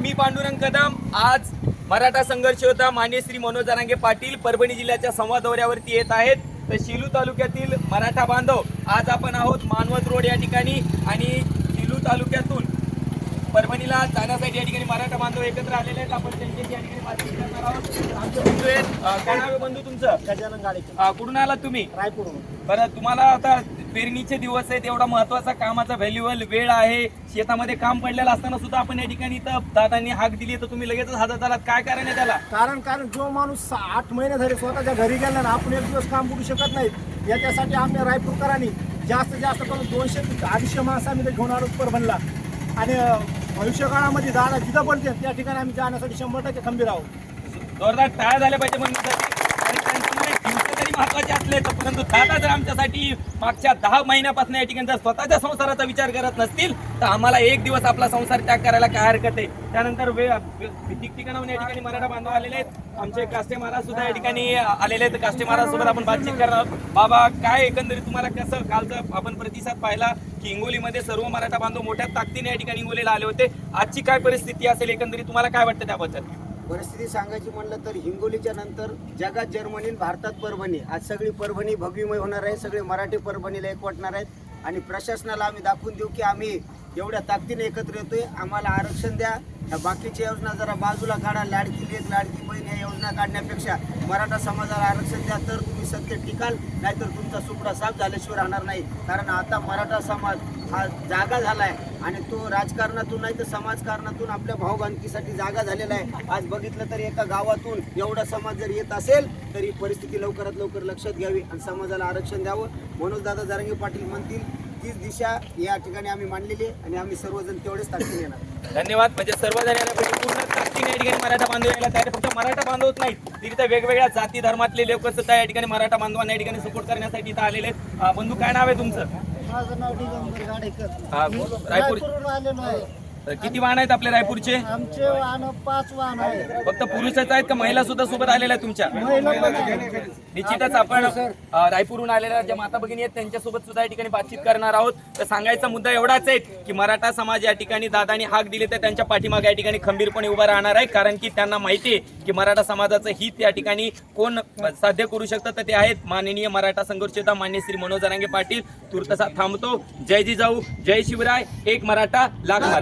मी पांडुरंग कदम. आज मराठा संघर्ष होता मान्य श्री मनोज जरांगे पाटील परभणी जिल्ह्याच्या संवाद दौऱ्यावरती येत आहेत. तर शिलू तालुक्यातील मराठा बांधव आज आपण आहोत मानवत रोड या ठिकाणी आणि शिलू तालुक्यातून परभणीला जाण्यासाठी या ठिकाणी बांधव एकत्र आलेले आहेत. आपण त्यांच्याशी या ठिकाणी बातचीत करणार आहोत. आमचे बंधू आहेत. अं, काय नाव आहे बंधू तुमचं? गजानन अं, कुठून आलात तुम्ही? रायपूर बरं तुम्हाला आता पेरणीचे दिवस आहेत. एवढा महत्त्वाचा कामाचा व्हॅल्युअल वेळ आहे. शेतामध्ये काम पडलेलं असताना सुद्धा आपण या ठिकाणी इथं दादांनी हाक दिली तर तुम्ही लगेचच हातात आलात काय कारण आहे त्याला? कारण कारण जो माणूस आठ महिने झाले स्वतःच्या घरी गेला ना आपण एक दिवस काम करू शकत नाही याच्यासाठी आम्ही रायपूरकरांनी जास्तीत जास्त करून दोनशे ते अडीचशे माणसं आम्ही इथे घेऊन आलो परभणला. आणि भविष्यकाळामध्ये जाणं जिथं पण त्या ठिकाणी आम्ही जाण्यासाठी शंभर टक्के खंबीर आहोत. जोरदार टाळ्या झाल्या पाहिजे म्हणण्यासाठी आणि त्यांच्यामुळे दिवस जरी महत्त्वाचे असले तर परंतु दादा जर आमच्यासाठी मागच्या दहा महिन्यापासून या ठिकाणी जर स्वतःच्या संसाराचा विचार करत नसतील तर आम्हाला एक दिवस आपला संसार त्याग करायला काय हरकत आहे? त्यानंतर ठिकठिकाणाहून या ठिकाणी मराठा बांधव आलेले आहेत. आमचे कास्टेमारा महाराज सुद्धा या ठिकाणी आलेले आहेत. काष्टे महाराज सोबत आपण बातचीत करणार आहोत. बाबा काय एकंदरीत तुम्हाला कसं कालचं आपण प्रतिसाद पाहिला की हिंगोलीमध्ये सर्व मराठा बांधव मोठ्या ताकदीने या ठिकाणी हिंगोलीला आले होते? आजची काय परिस्थिती असेल? एकंदरीत तुम्हाला काय वाटतं त्याबद्दल? परिस्थिती सांगायची म्हणलं तर हिंगोलीच्या नंतर जगात जर्मनी भारतात परभणी. आज सगळी परभणी भव्यमय होणार आहे सगळे मराठी परभणीला एकवटणार आहेत. आणि प्रशासनाला आम्ही दाखवून देऊ की आम्ही एवढ्या ताकदीने एकत्र येतोय. आम्हाला आरक्षण द्या. ह्या बाकीच्या योजना जरा बाजूला काढा. लाडकी लेख लाडकी बहीण या योजना काढण्यापेक्षा मराठा समाजाला आरक्षण द्या तर तुम्ही सत्य टिकाल. नाहीतर तुमचा सुपडा साफ झाल्याशिवाय राहणार नाही. कारण आता मराठा समाज हा जागा झालाय आणि तो राजकारणातून नाही तर समाजकारणातून आपल्या भावबांधकीसाठी जागा झालेला आहे. आज बघितलं तर एका गावातून एवढा समाज जर येत असेल तर ही परिस्थिती लवकरात लवकर लक्षात घ्यावी आणि समाजाला आरक्षण द्यावं. मनोज दादा जारंगे पाटील म्हणतील तीच दिशा या ठिकाणी आम्ही मांडलेली आहे आणि आम्ही सर्वजण तेवढेच ताकदीने येणार धन्यवाद. म्हणजे सर्वजण यायला पाहिजे पूर्ण ताकदीने या ठिकाणी मराठा बांधव यायला तयार आहे. फक्त मराठा बांधवच नाहीत. तर इथं वेगवेगळ्या जाती धर्मातले लोक सुद्धा या ठिकाणी मराठा बांधवांना या ठिकाणी सपोर्ट करण्यासाठी इथं आलेले आहेत. अं, बंधू काय नाव आहे तुमचं? माझं नाव दिगंबर गाडेकर. हा, रायपूर आलेलो आहे. किती वाहन आहेत आपले रायपूरचे? आमचे वाहन पाच वाहन आहे फक्त पुरुषच आहेत का महिला सुद्धा सोबत आलेल्या आहेत तुमच्या? महिला पण आहे. निश्चितच आपण अ, रायपूरहून आलेल्या ज्या माता भगिनी आहेत त्यांच्यासोबत सुद्धा या ठिकाणी बातचीत करणार आहोत. तर सांगायचा मुद्दा एवढाच आहे की मराठा समाज या ठिकाणी दादानी हाक दिली तर त्यांच्या पाठीमागे या ठिकाणी खंबीरपणे उभा राहणार आहे. कारण की त्यांना माहिती आहे की मराठा समाजाचं हित या ठिकाणी कोण साध्य करू शकतं तर ते आहेत माननीय मराठा संघर्षता मान्य श्री मनोज जरांगे पाटील. तुर्तसा थांबतो. जय जिजाऊ जय शिवराय. एक मराठा लाख मराठा.